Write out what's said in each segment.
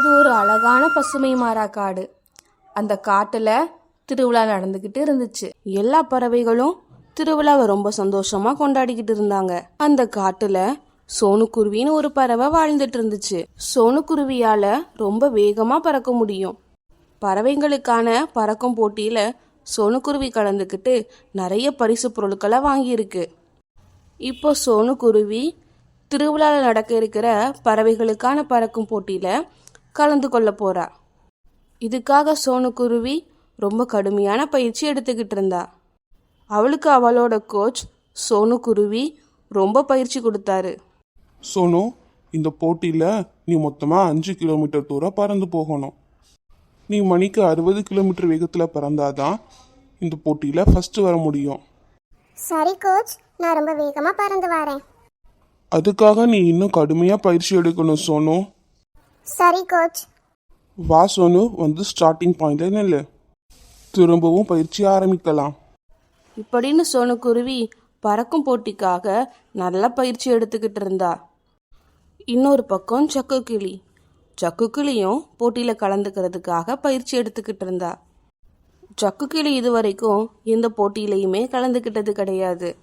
அது ஒரு அழகான பசுமை மாறா காடு. அந்த காட்டுல திருவிழா நடந்துக்கிட்டு இருந்துச்சு. எல்லா பறவைகளும் திருவிழாவை ரொம்ப சந்தோஷமா கொண்டாடிக்கிட்டு இருந்தாங்க. அந்த காட்டுல சோனுக்குருவின்னு ஒரு பறவை வாழ்ந்துட்டு இருந்துச்சு. சோனுக்குருவியால ரொம்ப வேகமா பறக்க முடியும். பறவைங்களுக்கான பறக்கும் போட்டியில சோனுக்குருவி கலந்துக்கிட்டு நிறைய பரிசு பொருட்களை வாங்கியிருக்கு. இப்போ சோனுக்குருவி திருவிழாவில் நடக்க இருக்கிற பறவைகளுக்கான பறக்கும் போட்டியில் கலந்து கொள்ள போறா. இதுக்காக சோனுக்குருவி ரொம்ப கடுமையான பயிற்சி எடுத்துக்கிட்டு இருந்தா. அவளுக்கு அவளோட கோச் சோனுக்குருவி ரொம்ப பயிற்சி கொடுத்தாரு. சோனு இந்த போட்டியில் நீ மொத்தமாக அஞ்சு கிலோமீட்டர் தூரம் பறந்து போகணும். நீ மணிக்கு அறுபது கிலோமீட்டர் வேகத்தில் பறந்தாதான் இந்த போட்டியில் ஃபஸ்ட்டு வர முடியும். சரி கோச் நான் ரொம்ப வேகமாக பறந்து வரேன். அதுக்காக நீ இன்னும் கடுமையாக பயிற்சி எடுக்கணும் சோனு. சரி கோச் வா சோனு. வந்து ஸ்டார்டிங் பாயிண்ட்ல நில்லு. திரும்பவும் பயிற்சி ஆரம்பிக்கலாம். இப்படின்னு சோனுக்குருவி பறக்கும் போட்டிக்காக நல்ல பயிற்சி எடுத்துக்கிட்டு இருந்தா. இன்னொரு பக்கம் சக்கு கிளி. சக்கு கிளியும் போட்டியில் கலந்துக்கிறதுக்காக பயிற்சி எடுத்துக்கிட்டு இருந்தா. சக்கு கிளி இதுவரைக்கும் எந்த போட்டியிலையுமே கலந்துக்கிட்டது கிடையாது.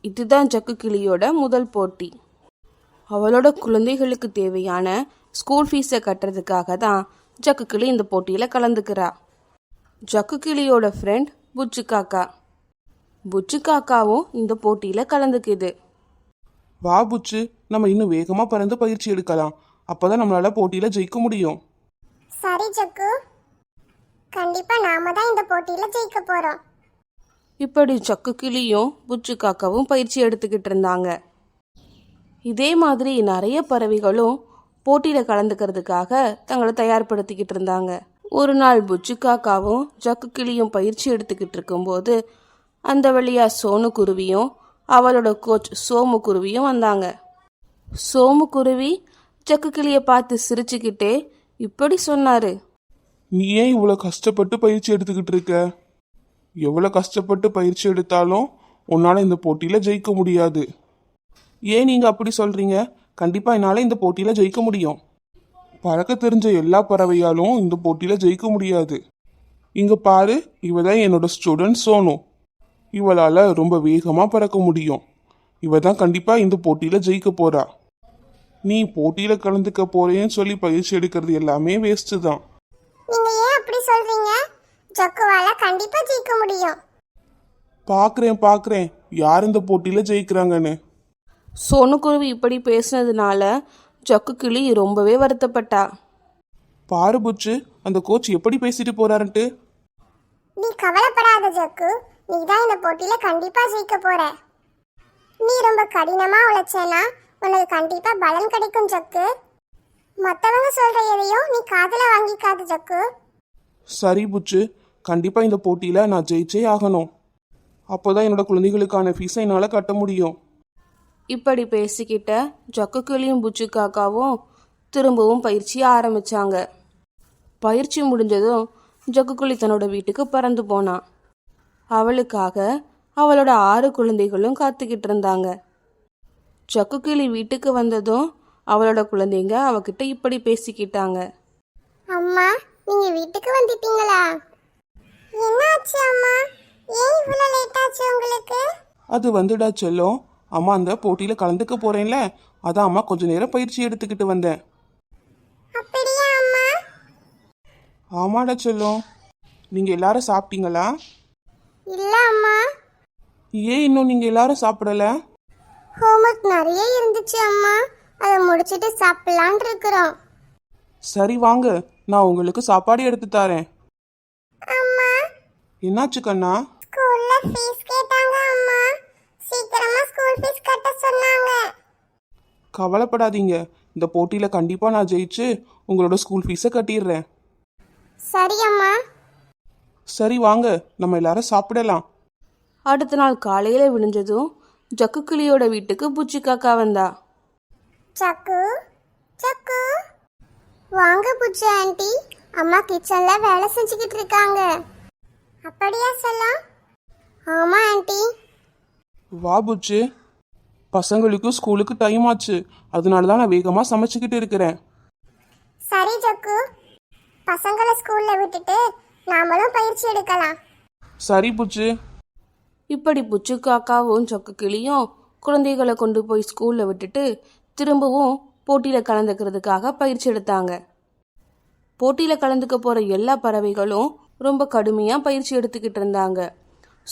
இதுதான் சக்கு கிளியோட முதல் போட்டி. அவளோட குழந்தைகளுக்கு தேவையான ஸ்கூல் ஃபீஸை கட்டுறதுக்காக தான் ஜக்கு கிளி இந்த போட்டியில் கலந்துக்கிறா. ஜக்கு கிளியோட ஃப்ரெண்ட் புச்சு காக்கா. புச்சு காக்காவும் இந்த போட்டியில் கலந்துக்குது. வா புச்சு நம்ம இன்னும் வேகமாக பறந்து பயிற்சி எடுக்கலாம். அப்போதான் நம்மளால போட்டியில் ஜெயிக்க முடியும். சரி ஜக்கு. கண்டிப்பாக நாம தான் இந்த போட்டியில் ஜெயிக்க போகிறோம் இப்படி சக்கு கிளியும் புச்சு காக்காவும் பயிற்சி எடுத்துக்கிட்டு இருந்தாங்க. இதே மாதிரி நிறைய பறவைகளும் போட்டியில் கலந்துக்கிறதுக்காக தங்களை தயார்படுத்திக்கிட்டு இருந்தாங்க. ஒரு நாள் புச்சு காக்காவும் ஜக்கு கிளியும் பயிற்சி எடுத்துக்கிட்டு இருக்கும்போது அந்த வழியா சோனு குருவியும் அவளோட கோச் சோமு குருவியும் வந்தாங்க. சோமு குருவி ஜக்கு கிளியை பார்த்து சிரிச்சுக்கிட்டே இப்படி சொன்னாரு. நீ ஏன் இவ்வளோ கஷ்டப்பட்டு பயிற்சி எடுத்துக்கிட்டு இருக்க? எவ்வளோ கஷ்டப்பட்டு பயிற்சி எடுத்தாலும் உன்னால் இந்த போட்டியில் ஜெயிக்க முடியாது. ஏன் நீங்கள் அப்படி சொல்கிறீங்க கண்டிப்பாக என்னால் இந்த போட்டியில் ஜெயிக்க முடியும். பறக்க தெரிஞ்ச எல்லா பறவையாலும் இந்த போட்டியில் ஜெயிக்க முடியாது. இங்கே பாரு இவ தான் என்னோட ஸ்டூடெண்ட் சோனு. இவளால் ரொம்ப வேகமாக பறக்க முடியும். இவ தான் கண்டிப்பாக இந்த போட்டியில் ஜெயிக்க போறா. நீ போட்டியில் கலந்துக்க போறேன்னு சொல்லி பயிற்சி எடுக்கிறது எல்லாமே வேஸ்ட்டு தான். நீங்கள் ஏன் அப்படி சொல்கிறீங்க ஜக்குவால் ஜெயிக்க முடியும். பார்க்குறேன் பார்க்குறேன் யார் இந்த போட்டியில் ஜெயிக்கிறாங்கன்னு? சோனுக்குருவி இப்படி பேசுனதுனால ஜக்கு கிளி ரொம்பவே வருத்தப்பட்டா. பாரு புச்சு அந்த கோச் எப்படி பேசிட்டு போறாருன்ட்டு. நீ கவலைப்படாத ஜக்கு நீ தான் இந்த போட்டியில் கண்டிப்பாக ஜெயிக்க போற. நீ ரொம்ப கடினமாக உழைச்சேன்னா உனக்கு கண்டிப்பாக பலன் கிடைக்கும் ஜக்கு. மற்றவங்க சொல்கிற எதையும் நீ காதில் வாங்கிக்காது ஜக்கு. சரி புச்சு கண்டிப்பாக இந்த போட்டியில் நான் ஜெயிச்சே ஆகணும். அப்போதான் என்னோட குழந்தைகளுக்கான ஃபீஸை என்னால் கட்ட முடியும். இப்படி பேசிக்கிட்ட ஜக்கு கிளியும் புச்சு காக்காவும் திரும்பவும் பயிற்சியை ஆரம்பிச்சாங்க. பயிற்சி முடிஞ்சதும் ஜக்கு கிளி தன்னோட வீட்டுக்கு பறந்து போனான் அவளுக்காக அவளோட ஆறு குழந்தைகளும் காத்துக்கிட்டு இருந்தாங்க. ஜக்கு கிளி வீட்டுக்கு வந்ததும் அவளோட குழந்தைங்க அவகிட்ட இப்படி பேசிக்கிட்டாங்க. அம்மா நீங்க வீட்டுக்கு வந்துட்டீங்களா? என்னாச்சு அம்மா? ஏன் இவ்வளோ லேட் ஆச்சு உங்களுக்கு? அது வந்துடா செல்லம். அம்மா அந்த போட்டியில் கலந்துக்க போறேன்ல. அதான் அம்மா கொஞ்ச நேரம் பயிற்சி எடுத்துக்கிட்டு வந்தேன். ஆமாடா செல்லம். நீங்கள் எல்லாரும் சாப்பிட்டீங்களா? இல்ல அம்மா. ஏன் இன்னும் நீங்கள் எல்லாரும் சாப்பிடல? ஹோம்ஒர்க் நிறைய இருந்துச்சு அம்மா. அதை முடிச்சிட்டு சாப்பிடலான் இருக்கிறோம். சரி வாங்க நான் உங்களுக்கு சாப்பாடு எடுத்து தரேன். அம்மா. என்னாச்சு கண்ணா? ஸ்கூல்ல ஃபீஸ் அம்மா சீக்கிரமா ஸ்கூல் ஃபீஸ் கட்ட சொன்னாங்க. கவலைப்படாதீங்க. இந்த போட்டியில் கண்டிப்பாக நான் ஜெயிச்சு உங்களோட ஸ்கூல் ஃபீஸை கட்டிடுறேன். சரி அம்மா. சரி வாங்க. நம்ம எல்லாரும் சாப்பிடலாம். அடுத்த நாள் காலையில விடிஞ்சதும் ஜக்கு கிளியோட வீட்டுக்கு புச்சு காக்கா வந்தா. சக்கு சக்கு வாங்க புச்சு ஆண்டி. அம்மா கிச்சன்ல வேலை செஞ்சுக்கிட்டு இருக்காங்க. அப்படியா செல்லம்? ஆமா ஆண்டி. வா புச்சு. பசங்களுக்கு ஸ்கூலுக்கு டைம் ஆச்சு. அதனால தான் நான் வேகமாக சமைச்சுக்கிட்டு இருக்கிறேன். சரி ஜக்கு. பசங்களை ஸ்கூல்ல விட்டுட்டு நாமளும் பயிற்சி எடுக்கலாம். சரி புச்சு. இப்படி புச்சு காக்காவும் சொக்கு கிளியும் குழந்தைகளை கொண்டு போய் ஸ்கூல்ல விட்டுட்டு திரும்பவும் போட்டியில் கலந்துக்கிறதுக்காக பயிற்சி எடுத்தாங்க. போட்டியில் கலந்துக்க போகிற எல்லா பறவைகளும் ரொம்ப கடுமையாக பயிற்சி எடுத்துக்கிட்டு இருந்தாங்க.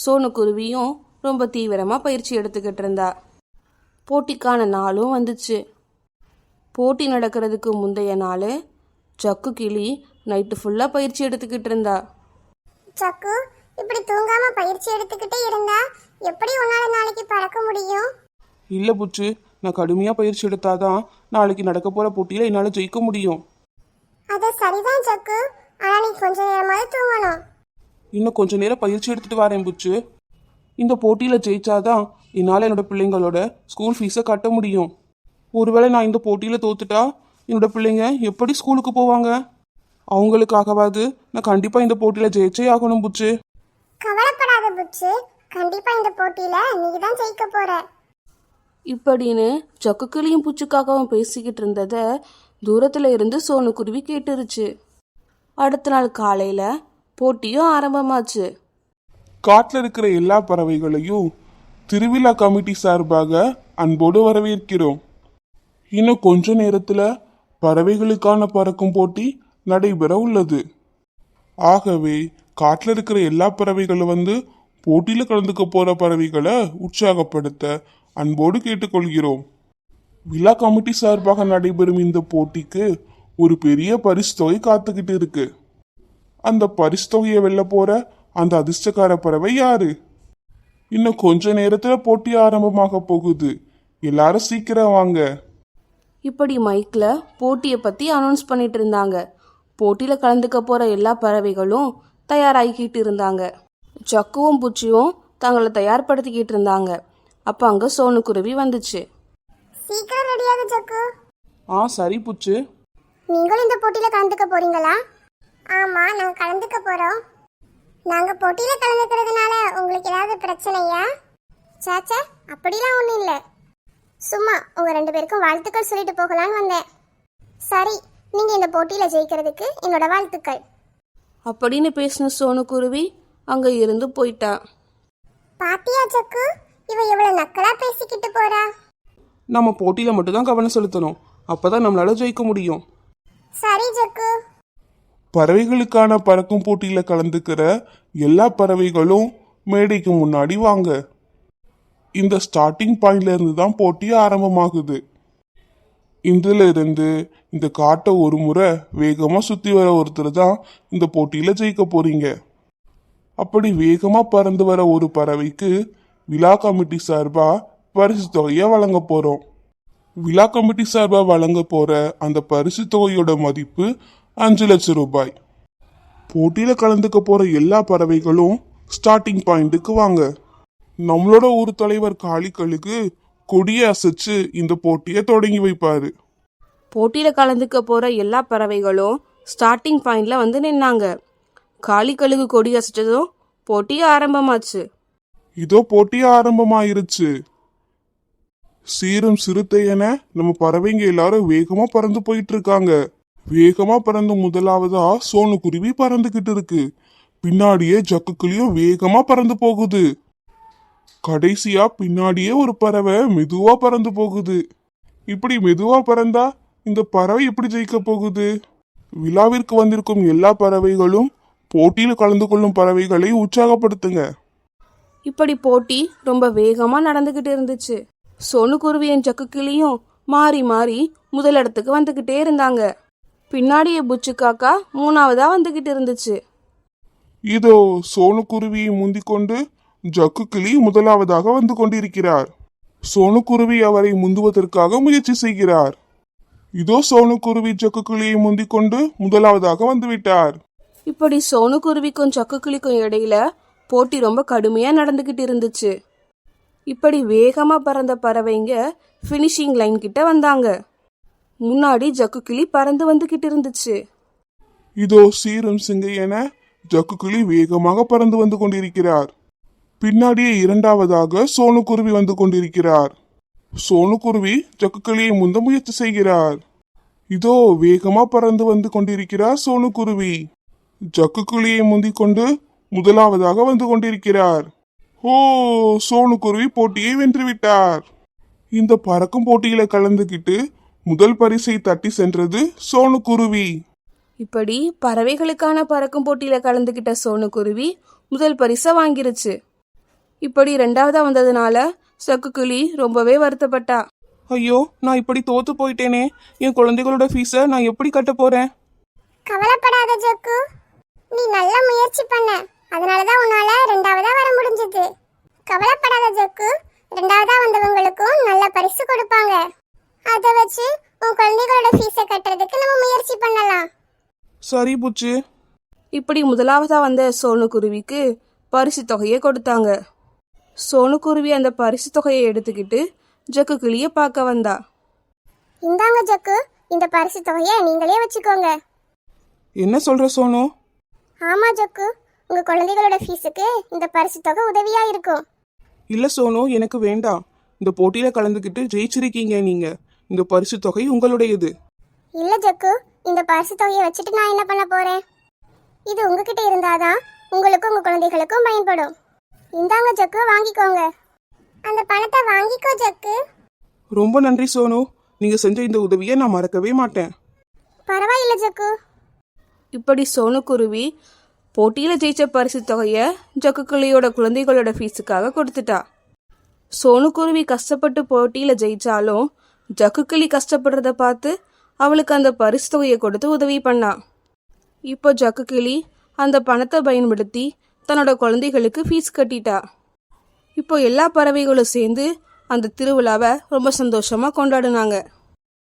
சோனுக்குருவியும் ரொம்ப தீவிரமாக பயிற்சி எடுத்துக்கிட்டு இருந்தா. போட்டிக்கான நாளும் வந்துச்சு. போட்டி நடக்கிறதுக்கு முந்தைய நாள் ஜக்கு கிளி நைட்டு ஃபுல்லாக பயிற்சி எடுத்துக்கிட்டு இருந்தா. ஜக்கு இப்படி தூங்காம பயிற்சி எடுத்துக்கிட்டே இருந்தா எப்படி உன்னால நாளைக்கு பறக்க முடியும்? இல்லை புச்சு நான் கடுமையாக பயிற்சி எடுத்தாதான் நாளைக்கு நடக்க போகிற போட்டியில் என்னால் ஜெயிக்க முடியும். அது சரிதான் ஜக்கு ஆனா நீ கொஞ்ச நேரமாவது தூங்கணும். இன்னும் கொஞ்ச நேரம் பயிற்சி எடுத்துட்டு வரேன் புச்சு. இந்த போட்டியில் ஜெயிச்சாதான் என்னால் என்னோட பிள்ளைங்களோட ஸ்கூல் ஃபீஸை கட்ட முடியும். ஒருவேளை நான் இந்த போட்டியில் தோத்துட்டா என்னோட பிள்ளைங்க எப்படி ஸ்கூலுக்கு போவாங்க? அவங்களுக்காகவாது நான் கண்டிப்பாக இந்த போட்டியில் ஜெயிச்சே ஆகணும் புச்சு. கவலைப்படாத புச்சு. கண்டிப்பா இந்த போட்டியில நீ தான் ஜெயிக்க போற. இப்படின்னு ஜக்குக்கிளியும் பூச்சிக்காகவும் பேசிக்கிட்டு இருந்ததை தூரத்துல இருந்து சோனுக்குருவி கேட்டுருச்சு. அடுத்த நாள் காலையில போட்டியும் ஆரம்பமாச்சு. காட்டில் இருக்கிற எல்லா பறவைகளையும் திருவிழா கமிட்டி சார்பாக அன்போடு வரவேற்கிறோம். இன்னும் கொஞ்ச நேரத்தில் பறவைகளுக்கான பறக்கும் போட்டி நடைபெற உள்ளது. ஆகவே காட்டில் இருக்கிற எல்லா பறவைகளும் வந்து போட்டியில் கலந்துக்க போகிற பறவைகளை உற்சாகப்படுத்த அன்போடு கேட்டுக்கொள்கிறோம். விழா கமிட்டி சார்பாக நடைபெறும் இந்த போட்டிக்கு ஒரு பெரிய பரிசு தொகை காத்துக்கிட்டு இருக்கு. அந்த பரிசு தொகையை வெல்ல போகிற அந்த அதிர்ஷ்டக்கார பறவை யாரு? இன்னும் கொஞ்ச நேரத்துல போட்டி ஆரம்பமாக போகுது. எல்லாரும் சீக்கிரம் வாங்க. இப்படி மைக்ல போட்டியை பத்தி அனௌன்ஸ் பண்ணிட்டு இருந்தாங்க. போட்டியில கலந்துக்க போற எல்லா பறவைகளும் தயாராகிக்கிட்டு இருந்தாங்க. ஜக்குவும் பூச்சியும் தங்களை தயார்படுத்திக்கிட்டு இருந்தாங்க. அப்ப அங்க சோனுக்குருவி வந்துச்சு. சீக்கிரம் ரெடியாக ஜக்கு. ஆ சரி புச்சு. நீங்களும் இந்த போட்டியில கலந்துக்க போறீங்களா? ஆமா நாங்க கலந்துக்க போறோம். நாங்க போட்டியில கலந்துக்கிறதுனால உங்களுக்கு ஏதாவது பிரச்சனையா? சாச்சா அப்படிலாம் ஒண்ணும் இல்ல. சும்மா உங்க ரெண்டு பேருக்கும் வாழ்த்துக்கள் சொல்லிட்டு போகலான்னு வந்தேன். சரி நீங்க இந்த போட்டியில ஜெயிக்கிறதுக்கு என்னோட வாழ்த்துக்கள். அப்படின்னு பேசின சோனுக்குருவி அங்க இருந்து போயிட்டா. பாத்தியா ஜக்கு? இவ எவ்வளவு நக்கலா பேசிக்கிட்டு போறா. நம்ம போட்டியில மட்டும்தான் கவனம் செலுத்தணும். அப்பதான் நம்மளால ஜெயிக்க முடியும். சரி ஜக்கு. பறவைகளுக்கான பறக்கும் போட்டியில கலந்துக்கிற எல்லா பறவைகளும் மேடைக்கு முன்னாடி வாங்க. இந்த ஸ்டார்டிங் பாயிண்ட்ல இருந்து தான் போட்டி ஆரம்பமாகுது. இதுல இருந்து இந்த காட்டை ஒரு முறை வேகமா சுத்தி வர ஒருத்தர் தான் இந்த போட்டியில ஜெயிக்க போறீங்க. அப்படி வேகமா பறந்து வர ஒரு பறவைக்கு விழா கமிட்டி சார்பா பரிசு தொகையை வழங்க போறோம். விழா கமிட்டி சார்பா வழங்க போற அந்த பரிசு தொகையோட மதிப்பு அஞ்சு லட்சம் ரூபாய். போட்டியில கலந்துக்க போற எல்லா பறவைகளும் ஸ்டார்டிங் பாயிண்ட்டுக்கு வாங்க. நம்மளோட ஊர் தலைவர் காளிகளுக்கு கொடியை அசைச்சு இந்த போட்டியை தொடங்கி வைப்பாரு. போட்டியில கலந்துக்க போற எல்லா பறவைகளும் ஸ்டார்டிங் பாயிண்ட்ல வந்து நின்னாங்க. காளி கழுகு கொடி அசைச்சதும் போட்டி ஆரம்பமாச்சு. இதோ போட்டி ஆரம்பமாயிருச்சு. சீரும் சிறுத்தை என நம்ம பறவைங்க எல்லாரும் வேகமா பறந்து போயிட்டு இருக்காங்க. வேகமா பறந்து முதலாவதா சோனு குருவி பறந்துகிட்டு இருக்கு. பின்னாடியே ஜக்குக்குள்ளேயும் வேகமா பறந்து போகுது. கடைசியா பின்னாடியே ஒரு பறவை மெதுவா பறந்து போகுது. இப்படி மெதுவா பறந்தா இந்த பறவை எப்படி ஜெயிக்க போகுது? விழாவிற்கு வந்திருக்கும் எல்லா பறவைகளும் போட்டியில் கலந்து கொள்ளும் பறவைகளை உற்சாகப்படுத்துங்க. இப்படி போட்டி ரொம்ப வேகமா நடந்துகிட்டு இருந்துச்சு. சோணுக்குருவியின் ஜக்கு கிளியும் மாறி மாறி முதலிடத்துக்கு வந்துகிட்டே இருந்தாங்க. பின்னாடியே புச்சு காக்கா மூணாவதா வந்துகிட்டு இருந்துச்சு. இதோ சோனுக்குருவியை முந்திக் கொண்டு ஜக்குக்கிளி முதலாவதாக வந்து கொண்டிருக்கிறார். சோனுக்குருவி அவரை முந்துவதற்காக முயற்சி செய்கிறார். இதோ சோனுக்குருவி ஜக்குக்கிளியை முந்திக் கொண்டு முதலாவதாக வந்துவிட்டார். இப்படி சோனுக்குருவிக்கும் சக்குக்கிளிக்கும் இடையில போட்டி ரொம்ப கடுமையா நடந்துகிட்டு இருந்துச்சு. இப்படி வேகமா பறந்த பறவைங்க ஃபினிஷிங் லைன் கிட்ட வந்தாங்க. முன்னாடி ஜக்கு கிளி பறந்து வந்துகிட்டு இருந்துச்சு. இதோ சீரம் சிங்கை என கிளி வேகமாக பறந்து வந்து கொண்டிருக்கிறார். பின்னாடியே இரண்டாவதாக சோனுக்குருவி வந்து கொண்டிருக்கிறார். சோனுக்குருவி ஜக்குக்கிளியை முந்த முயற்சி செய்கிறார். இதோ வேகமா பறந்து வந்து கொண்டிருக்கிறார் சோனு குருவி. ஜக்கு கிளியை முந்திக் கொண்டு முதலாவதாக வந்து கொண்டிருக்கிறார். ஓ சோனு குருவி போட்டியை வென்றுவிட்டார். இந்த பறக்கும் போட்டியில கலந்துக்கிட்டு முதல் பரிசை தட்டி சென்றது சோனு குருவி இப்படி பறவைகளுக்கான பறக்கும் போட்டியில கலந்துக்கிட்ட சோனுக்குருவி முதல் பரிசை வாங்கிருச்சு. இப்படி ரெண்டாவதா வந்ததுனால சக்குக்கிளி ரொம்பவே வருத்தப்பட்டா. ஐயோ நான் இப்படி தோத்து போயிட்டேனே. என் குழந்தைகளோட ஃபீஸை நான் எப்படி கட்ட போறேன்? கவலைப்படாத ஜக்கு நீ நல்ல முயற்சி பண்ண. அதனால தான் உன்னால ரெண்டாவதா வர முடிஞ்சது. கவலைப்படாத ஜக்கு ரெண்டாவதா வந்தவங்களுக்கும் நல்ல பரிசு கொடுப்பாங்க. அதை வச்சு உன் குழந்தைகளோட ஃபீஸை கட்டுறதுக்கு நம்ம முயற்சி பண்ணலாம். சரி புச்சு. இப்படி முதலாவதா வந்த சோனுக்குருவிக்கு பரிசு தொகையை கொடுத்தாங்க. சோனுக்குருவி அந்த பரிசு தொகையை எடுத்துக்கிட்டு ஜக்கு கிளியை பார்க்க வந்தா. இந்தாங்க ஜக்கு இந்த பரிசு தொகையை நீங்களே வச்சுக்கோங்க. என்ன சொல்ற சோனு? ஆமா ஜக்கு உங்க குழந்தைகளோட ஃபீஸுக்கு இந்த பரிசு தொகை உதவியா இருக்கும். இல்ல சோனு எனக்கு வேண்டாம். இந்த போட்டியில கலந்துக்கிட்டு ஜெயிச்சிருக்கீங்க நீங்க. இந்த பரிசு தொகை உங்களுடையது. இல்ல ஜக்கு இந்த பரிசு தொகையை வச்சுட்டு நான் என்ன பண்ண போறேன்? இது உங்ககிட்ட இருந்தாதான் உங்களுக்கும் உங்க குழந்தைகளுக்கும் பயன்படும். இந்தாங்க ஜக்கு வாங்கிக்கோங்க. அந்த பணத்தை வாங்கிக்கோ ஜக்கு. ரொம்ப நன்றி சோனு. நீங்க செஞ்ச இந்த உதவியை நான் மறக்கவே மாட்டேன். பரவாயில்ல ஜக்கு. இப்படி சோனுக்குருவி போட்டியில் ஜெயிச்ச பரிசு தொகையை ஜக்குக்கிளியோட குழந்தைகளோட ஃபீஸுக்காக கொடுத்துட்டா. சோனுக்குருவி கஷ்டப்பட்டு போட்டியில் ஜெயிச்சாலும் ஜக்குக்கிளி கஷ்டப்படுறத பார்த்து அவளுக்கு அந்த பரிசு தொகையை கொடுத்து உதவி பண்ணான் இப்போ ஜக்குக்கிளி அந்த பணத்தை பயன்படுத்தி தன்னோட குழந்தைகளுக்கு ஃபீஸ் கட்டிட்டா. இப்போ எல்லா பறவைகளும் சேர்ந்து அந்த திருவிழாவை ரொம்ப சந்தோஷமாக கொண்டாடினாங்க.